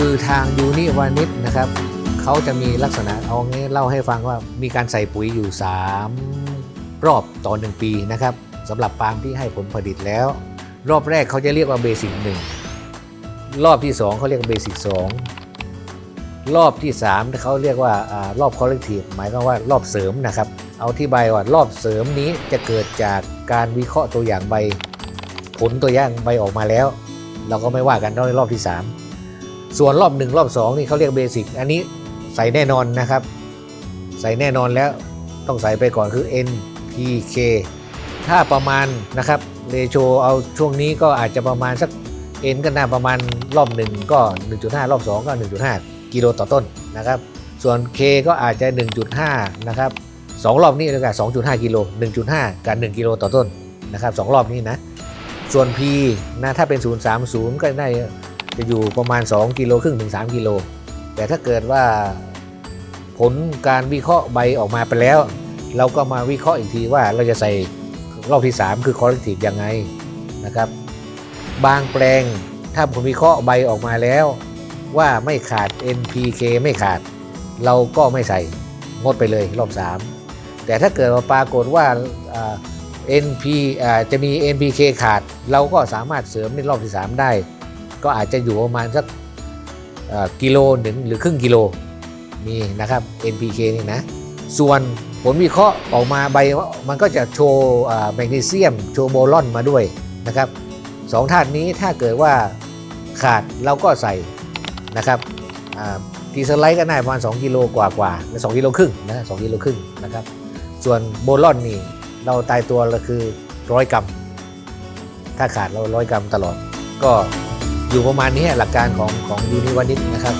ือทางยูนิวานิชนะครับเขาจะมีลักษณะเอางี้เล่าให้ฟังว่ามีการใส่ปุ๋ยอยู่ 3 รอบต่อ 1 ปีนะครับสำหรับปาล์มที่ให้ผลผลิตแล้ว รอบแรกเขาจะเรียกว่าเบสิกหนึ่งรอบที่ 2เขาเรียกว่าเบสิกสองรอบที่3เขาเรียกว่าอารอบคอลเลกทีฟหมายความว่ารอบเสริมนะครับ เอาที่ใบว่ารอบเสริมนี้จะเกิดจากการวิเคราะห์ตัวอย่างใบ ผลตัวอย่างใบออกมาแล้ว เราก็ไม่ว่ากันในรอบที่ 3 ส่วนรอบ 1 รอบ 2 นี่เขาเรียกเบสิกอันนี้ใส่แน่นอนนะครับ ใส่แน่นอนแล้วต้องใส่ไปก่อนคือ NPK ถ้าประมาณนะครับเรโชเอาช่วงนี้ก็อาจจะประมาณสัก N ก็น่าประมาณรอบ 1 ก็ 1.5 รอบ 2 ก็ 1.5 กิโลต่อต้นนะครับ ส่วน K ก็อาจจะ 1.5 นะครับสองรอบนี้ด้วยกัน2.5 กิโล 1.5 กับ 1 กิโลต่อต้นนะครับสองรอบนี้นะ ส่วน P นะถ้าเป็น 030 ก็ได้ จะอยู่ประมาณ 2 กิโลครึ่งถึง 3 กิโล แต่ถ้าเกิดว่าผลการวิเคราะห์ใบออกมาไปแล้ว เราก็มาวิเคราะห์อีกทีว่าเราจะใส่รอบที่ 3 คือ corrective ยังไงนะครับ บางแปลงถ้าผลวิเคราะห์ใบออกมาแล้ว ว่าไม่ขาด NPK ไม่ขาด เราก็ไม่ใส่งดไปเลยรอบ 3 แต่ถ้าเกิดว่าปรากฏว่าอ่า NP จะมี NPK ขาด เราก็สามารถเสริมในรอบที่ 3 ได้ ก็อาจจะอยู่ประมาณสักกิโลหนึ่งหรือครึ่งกิโลมีนะครับ NPK นี่นะ ส่วนผลวิเคราะห์ออกมาใบมันก็จะโชว์แมกนีเซียม โชว์โบรอนมาด้วยนะครับสองธาตุนี้ถ้าเกิดว่าขาดเราก็ใส่นะครับทีสไลด์ก็ได้ประมาณ 2 กิโลกว่ากว่าสองกิโลครึ่งนะสองกิโลครึ่งนะครับ ส่วนโบรอนนี่เราตายตัวเราคือร้อยกรัม ถ้าขาดเราร้อยกรัมตลอดก็ อยู่ประมาณนี้หลักการของของยูนิวานิสนะครับ